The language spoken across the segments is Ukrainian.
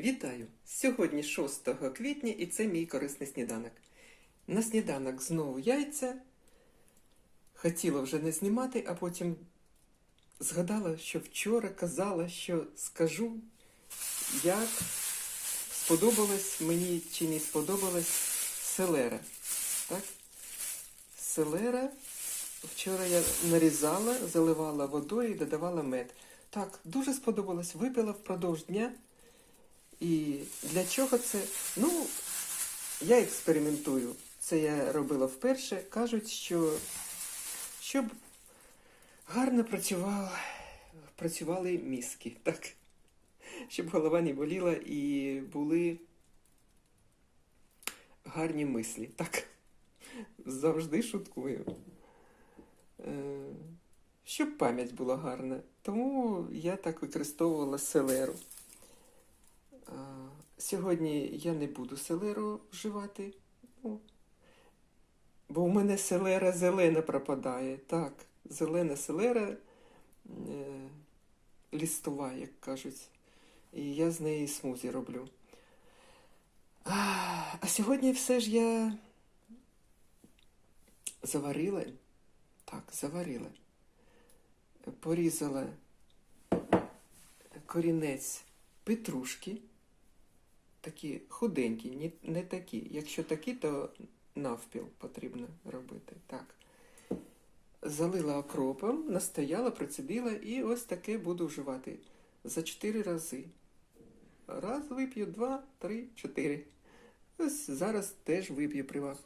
Вітаю! Сьогодні 6 квітня і це мій корисний сніданок. На сніданок знову яйця. Хотіла вже не знімати, а потім згадала, що вчора казала, що скажу, як сподобалось мені чи не сподобалась селера. Так? Селера. Вчора я нарізала, заливала водою і додавала мед. Так, дуже сподобалось. Випила впродовж дня. І для чого це? Ну, я експериментую. Це я робила вперше. Кажуть, що щоб гарно працював, працювали мізки, так. Щоб голова не боліла і були гарні мислі. Так. Завжди шуткую. Е, Щоб пам'ять була гарна. Тому я так використовувала селеру. Сьогодні я не буду селеру вживати, ну, бо у мене селера зелена пропадає. Так, зелена селера е, лістова, як кажуть. І я з неї смузі роблю. А, а сьогодні все ж я заварила. Так, заварила. Порізала корінець петрушки. Такі худенькі, не такі. Якщо такі, то навпіл потрібно робити. Так. Залила окропом, настояла, процедила і ось таке буду вживати за 4 рази. Раз вип'ю, два, три, чотири. Ось зараз теж вип'ю при вас.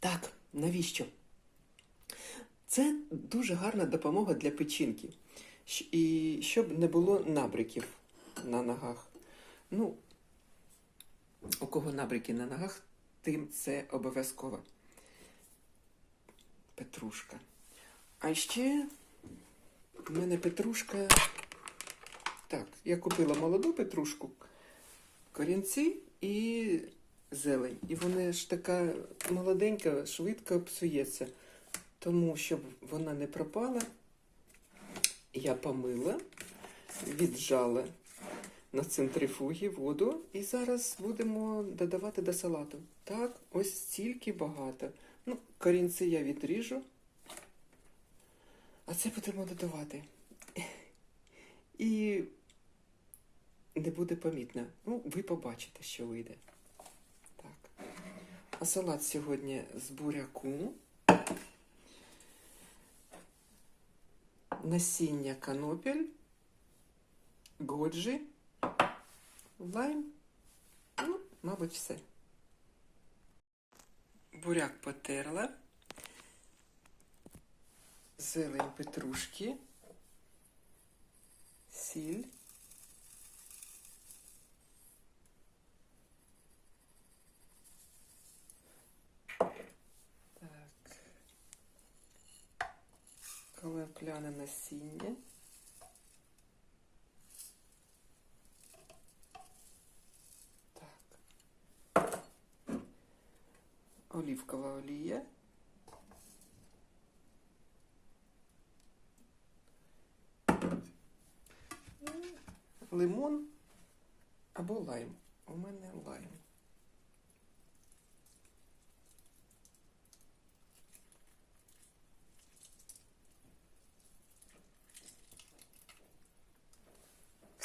Так, навіщо? Це дуже гарна допомога для печінки. І щоб не було набриків на ногах. Ну, у кого набрики на ногах, тим це обов'язково. Петрушка. А ще в мене петрушка. Так, я купила молоду петрушку, корінці і зелень. І вона ж така молоденька, швидко псується. Тому, щоб вона не пропала, я помила, віджала на центрифугі воду і зараз будемо додавати до салату. Так, ось стільки багато. Ну, корінці я відріжу, а це будемо додавати. І не буде помітно. Ну, ви побачите, що вийде. Так. А салат сьогодні з буряку. Насіння канопель, годжі, лайм. Ну, мабуть, все. Буряк потерла, зелень петрушки, сіль. Так. Калепляне насіння. Так. Олівкова олія. Лимон або лайм. У мене лайм.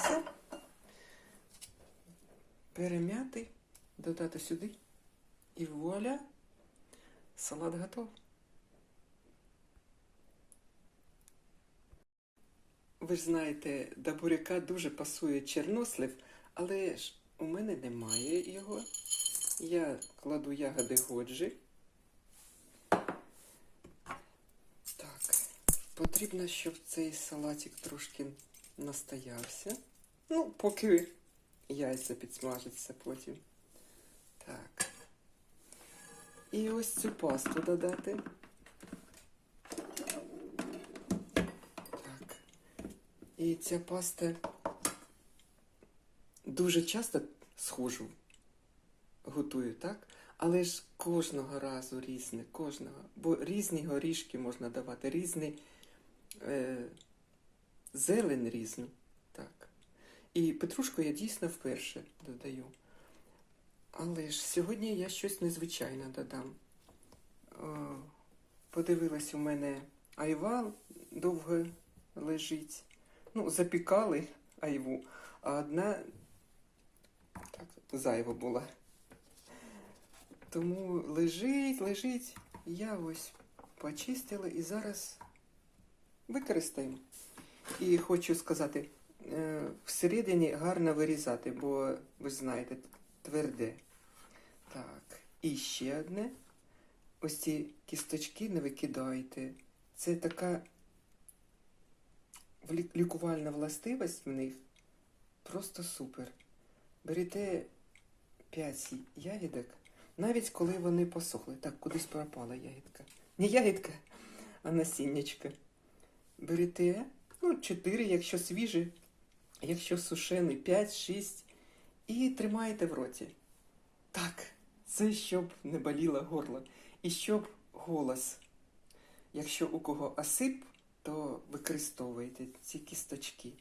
Все. Перем'яти, додати сюди. І вуаля, салат готов. Ви ж знаєте, до буряка дуже пасує чорнослив, але ж у мене немає його. Я кладу ягоди годжі. Так, потрібно, щоб цей салатик трошки настоявся. Ну, поки яйця підсмажаться потім. Так. І ось цю пасту додати. Так. І ця паста дуже часто схожу готую, так? Але ж кожного разу різне, кожного. Бо різні горішки можна давати, різні е, зелень різну. Так. І петрушку я дійсно вперше додаю. Але ж сьогодні я щось незвичайне додам. Подивилась, у мене айва довго лежить. Ну, запікали айву, а одна так, зайва була. Тому лежить, лежить. Я ось почистила і зараз використаємо. І хочу сказати, е, всередині гарно вирізати, бо ви знаєте, тверде. І ще одне. Ось ці кісточки не викидайте. Це така лікувальна властивість в них. Просто супер. Берете 5 ягідок, навіть коли вони посохли. Так, кудись пропала ягідка. Не ягідка, а насіннячка. Берете, ну, 4, якщо свіжі, якщо сушений, 5-6 і тримаєте в роті. Так, це щоб не боліло горло. І щоб голос. Якщо у кого осип, то використовуйте ці кісточки,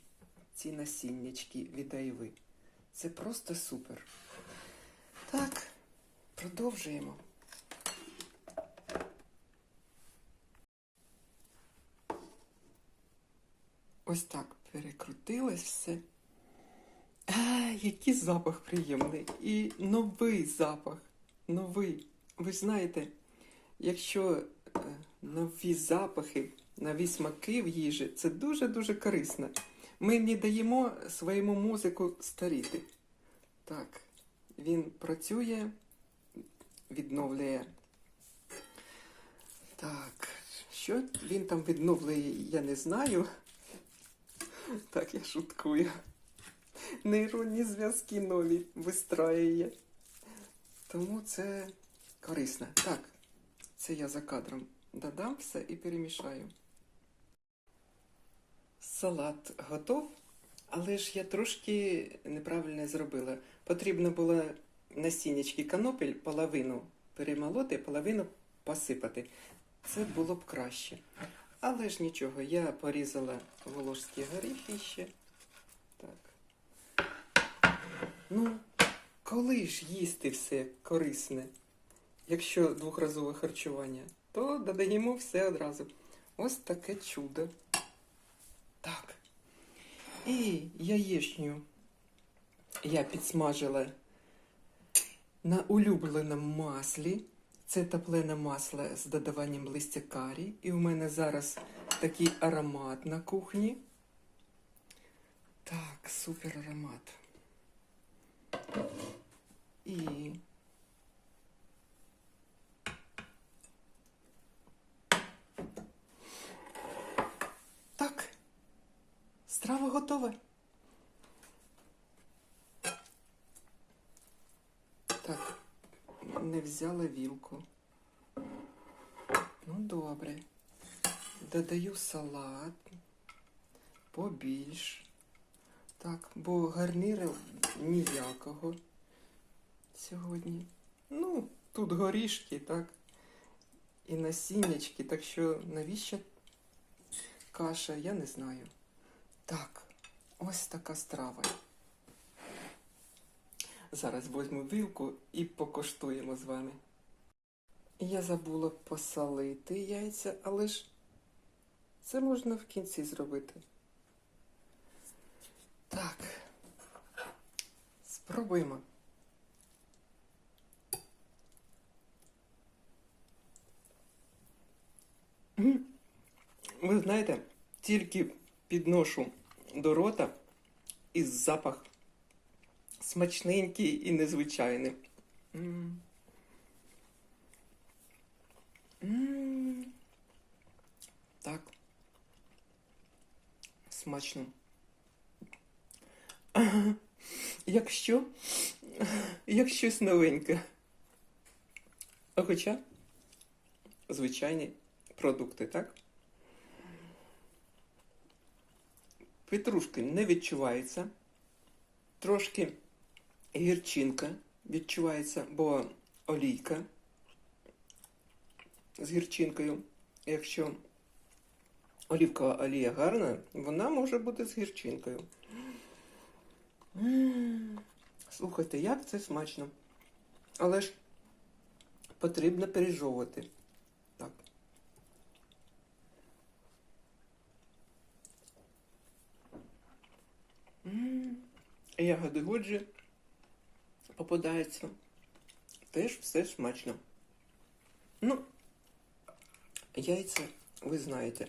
ці насіннячки від айви. Це просто супер. Так, продовжуємо. Ось так перекрутилось все. А, який запах приємний. І новий запах. Новий. Ви ж знаєте, якщо е, нові запахи, нові смаки в їжі, це дуже-дуже корисно. Ми не даємо своєму мозку старіти. Так, він працює, відновлює. Так, що він там відновлює, я не знаю. Так, я шуткую. Нейронні зв'язки нові вистраює. Тому це корисно. Так, це я за кадром додам все і перемішаю. Салат готов, але ж я трошки неправильно зробила. Потрібно було насіннячки канопель половину перемолоти, половину посипати. Це було б краще. Але ж нічого, я порізала волошські горіхи ще. Так. Ну, коли ж їсти все корисне, якщо двохразове харчування, то додаємо все одразу. Ось таке чудо. Так. І яєчню я підсмажила на улюбленому маслі. Це топлене масло з додаванням листя карі. І у мене зараз такий аромат на кухні. Так, супер аромат. І так, страва готова. Так, не взяла вілку. Ну, добре. Додаю салат побільш. Так, бо гарніру ніякого сьогодні. Ну, тут горішки, так. І насіннячки, так що навіщо каша, я не знаю. Так, ось така страва. Зараз візьму вилку і покоштуємо з вами. Я забула посолити яйця, але ж це можна в кінці зробити. Так. Спробуємо. Ви знаєте, тільки підношу до рота і запах смачненький і незвичайний. М. М. Так. Смачно. Як що? Як щось новеньке. Хоча звичайні продукти, так? Петрушки не відчувається. Трошки гірчинка відчувається, бо олійка з гірчинкою. Якщо олівкова олія гарна, вона може бути з гірчинкою. М, Слухайте, як це смачно. Але ж потрібно пережовувати. Так. Ягоди годжі попадаються. Теж все смачно. Ну, яйця, ви знаєте,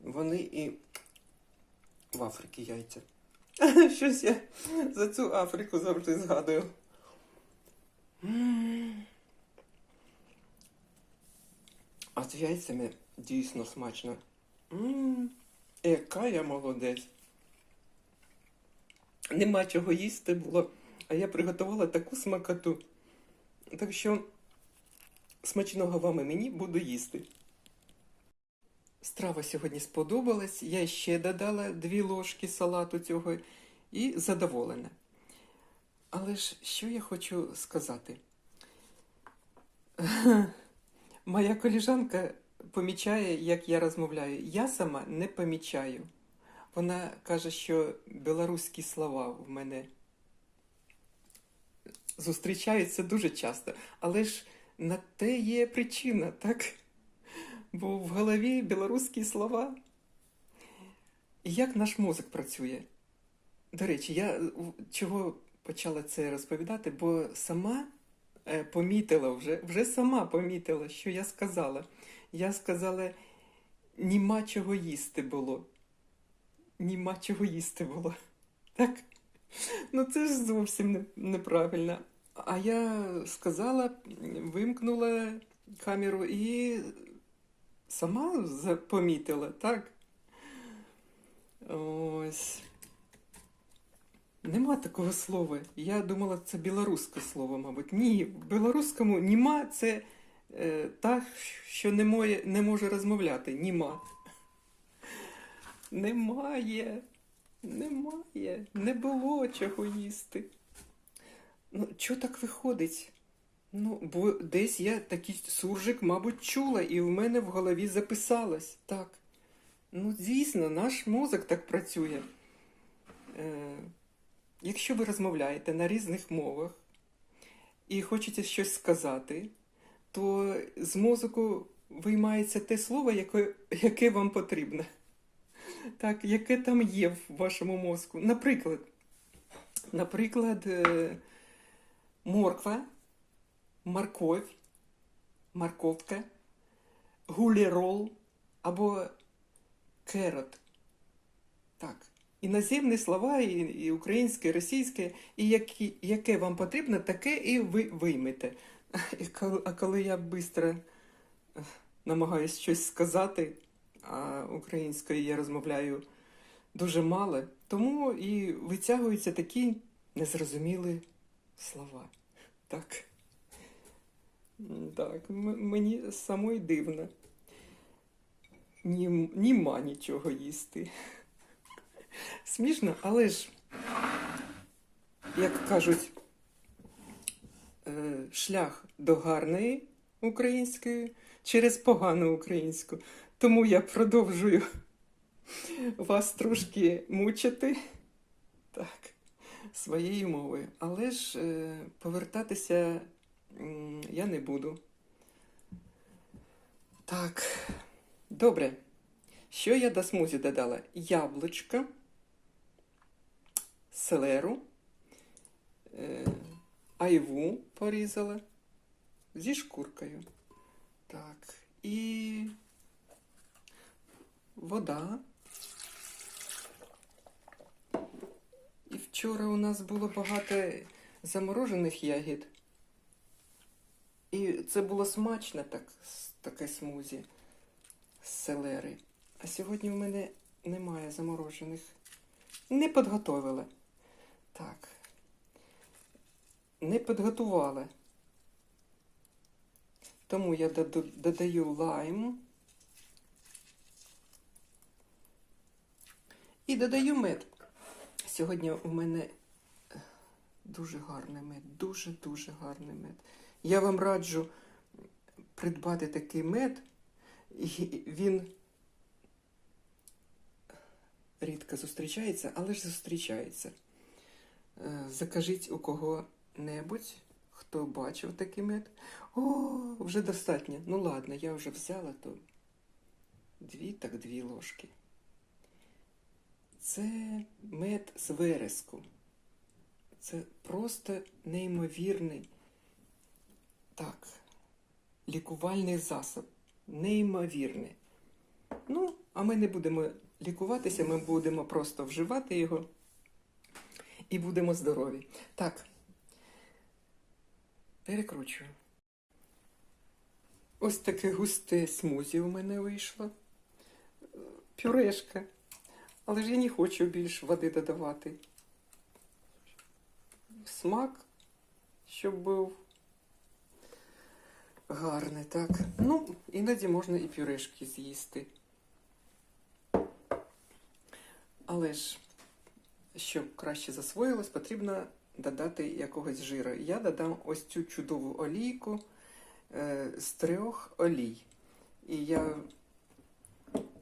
вони і в Африці яйця. Щось я за цю Африку завжди згадую. А з яйцями дійсно смачно. Яка я молодець. Нема чого їсти було, а я приготувала таку смакоту. Так що смачного вам і мені буду їсти. Страва сьогодні сподобалась. Я ще додала дві ложки салату цього і задоволена. Але ж що я хочу сказати? Моя коліжанка помічає, як я розмовляю. Я сама не помічаю. Вона каже, що білоруські слова в мене зустрічаються дуже часто. Але ж на те є причина, так? Бо в голові білоруські слова. Як наш мозок працює? До речі, я чого почала це розповідати, бо сама е, помітила вже, вже сама помітила, що я сказала. Я сказала, нема чого їсти було. Нема чого їсти було. Так? Ну це ж зовсім неправильно. А я сказала, вимкнула камеру і сама помітила, так? Ось. Нема такого слова. Я думала, це білоруське слово, мабуть. Ні, в білоруському німа це е, та, що не, моє, не може розмовляти. Німа. Немає. Немає. Не було чого їсти. Ну, чого так виходить? Ну, бо десь я такий суржик, мабуть, чула, і в мене в голові записалось. Так. Ну, звісно, наш мозок так працює. Е, якщо ви розмовляєте на різних мовах і хочете щось сказати, то з мозку виймається те слово, яке, яке вам потрібно. Так, яке там є в вашому мозку. Наприклад, наприклад, е, морква, морковь, морковка, гулірол або керот. Так. Іноземні слова, і, і українське, і російське, і які, яке вам потрібно, таке і ви виймете. А коли я швидко намагаюся щось сказати, а українською я розмовляю дуже мало, тому і витягуються такі незрозумілі слова. Так. Так, мені самой дивно. Ні, німа нічого їсти. Смішно, але ж, як кажуть, е, шлях до гарної української через погану українську. Тому я продовжую вас трошки мучити так, своєю мовою. Але ж е, повертатися я не буду. Так, добре. Що я до смузі додала? Яблучко, селеру, е, айву порізала зі шкуркою. Так, і вода. І вчора у нас було багато заморожених ягід. І це було смачно, так, таке смузі з селери. А сьогодні в мене немає заморожених. Не підготовила. Так. Не підготувала. Тому я додаю лайм. І додаю мед. Сьогодні у мене е, дуже гарний мед, дуже-дуже гарний мед. Я вам раджу придбати такий мед. І Він рідко зустрічається, але ж зустрічається. Е, Закажіть у кого-небудь, хто бачив такий мед. О, вже достатньо. Ну ладно, я вже взяла то дві, так дві ложки. Це мед з вереску. Це просто неймовірний так, лікувальний засоб. Неймовірний. Ну, а ми не будемо лікуватися, ми будемо просто вживати його і будемо здорові. Так. Перекручую. Ось таке густе смузі у мене вийшло. Пюрешка. Але ж я не хочу більш води додавати. Смак, щоб був гарний, так. Ну, іноді можна і пюрешки з'їсти. Але ж, щоб краще засвоїлось, потрібно додати якогось жиру. Я додам ось цю чудову олійку е, з трьох олій. І я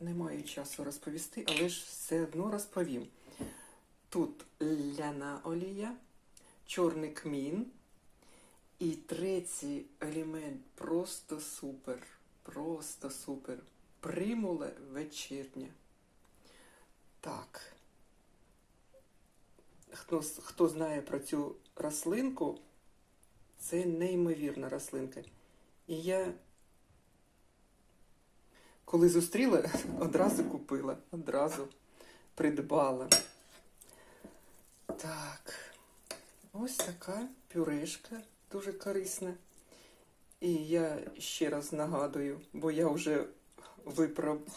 не маю часу розповісти, але ж все одно розповім. Тут ляна олія, чорний кмін. І третій елемент просто супер. Просто супер. Примула вечірня. Так. Хто, хто знає про цю рослинку, це неймовірна рослинка. І я, коли зустріла, одразу купила, одразу придбала. Так, ось така пюрешка дуже корисна. І я ще раз нагадую, бо я вже випроб...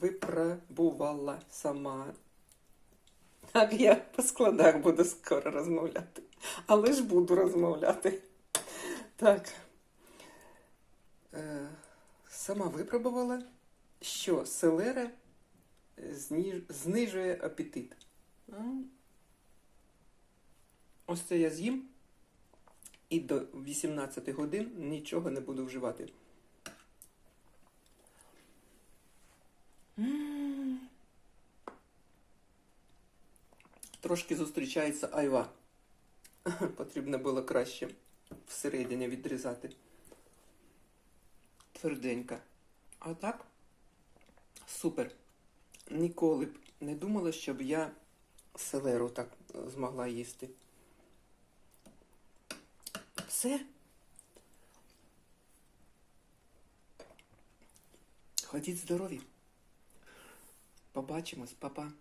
випробувала сама. Так, я по складах буду скоро розмовляти. Але ж буду розмовляти. Так. Е, сама випробувала, що селера зніж... знижує апетит. Ось це я з'їм і до 18 годин нічого не буду вживати. Трошки зустрічається айва. Потрібно було краще всередині відрізати. Тверденька. А так, супер. Ніколи б не думала, щоб я селеру так змогла їсти. Все. Ходіть здорові. Побачимось, папа.